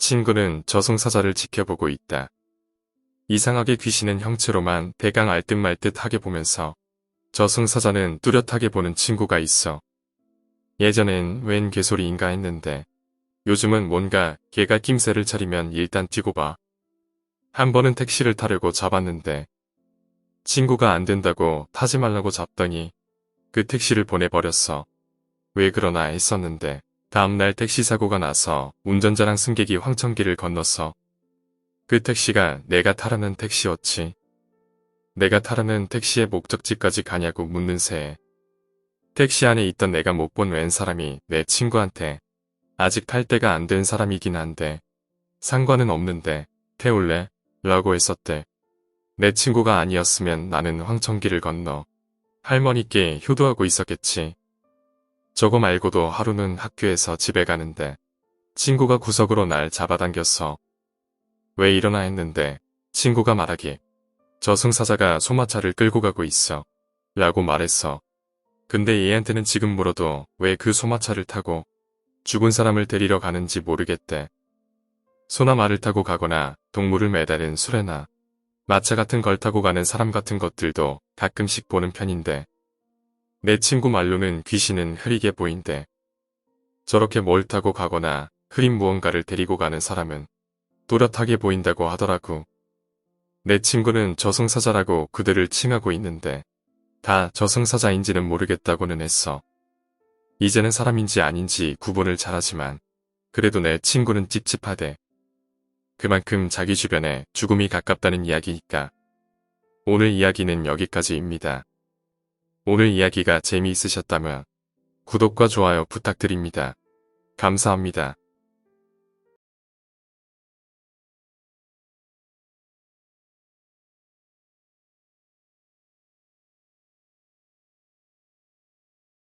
친구는 저승사자를 지켜보고 있다. 이상하게 귀신은 형체로만 대강 알듯 말듯 하게 보면서 저승사자는 뚜렷하게 보는 친구가 있어. 예전엔 웬 개소리인가 했는데 요즘은 뭔가 걔가 낌새를 차리면 일단 뛰고 봐. 한 번은 택시를 타려고 잡았는데 친구가 안 된다고 타지 말라고 잡더니 그 택시를 보내버렸어. 왜 그러나 했었는데 다음날 택시 사고가 나서 운전자랑 승객이 황천길을 건넜어. 그 택시가 내가 타라는 택시였지. 내가 타라는 택시의 목적지까지 가냐고 묻는 새에 택시 안에 있던 내가 못 본 웬 사람이 내 친구한테 아직 탈 때가 안 된 사람이긴 한데 상관은 없는데 태울래? 라고 했었대. 내 친구가 아니었으면 나는 황천길을 건너 할머니께 효도하고 있었겠지. 저거 말고도 하루는 학교에서 집에 가는데 친구가 구석으로 날 잡아당겼어. 왜 이러나 했는데 친구가 말하기 저승사자가 소마차를 끌고 가고 있어. 라고 말했어. 근데 얘한테는 지금 물어도 왜 그 소마차를 타고 죽은 사람을 데리러 가는지 모르겠대. 소나 말을 타고 가거나 동물을 매달은 수레나 마차 같은 걸 타고 가는 사람 같은 것들도 가끔씩 보는 편인데 내 친구 말로는 귀신은 흐리게 보인대. 저렇게 뭘 타고 가거나 흐린 무언가를 데리고 가는 사람은 또렷하게 보인다고 하더라고. 내 친구는 저승사자라고 그들을 칭하고 있는데 다 저승사자인지는 모르겠다고는 했어. 이제는 사람인지 아닌지 구분을 잘하지만 그래도 내 친구는 찝찝하대. 그만큼 자기 주변에 죽음이 가깝다는 이야기니까. 오늘 이야기는 여기까지입니다. 오늘 이야기가 재미있으셨다면 구독과 좋아요 부탁드립니다. 감사합니다.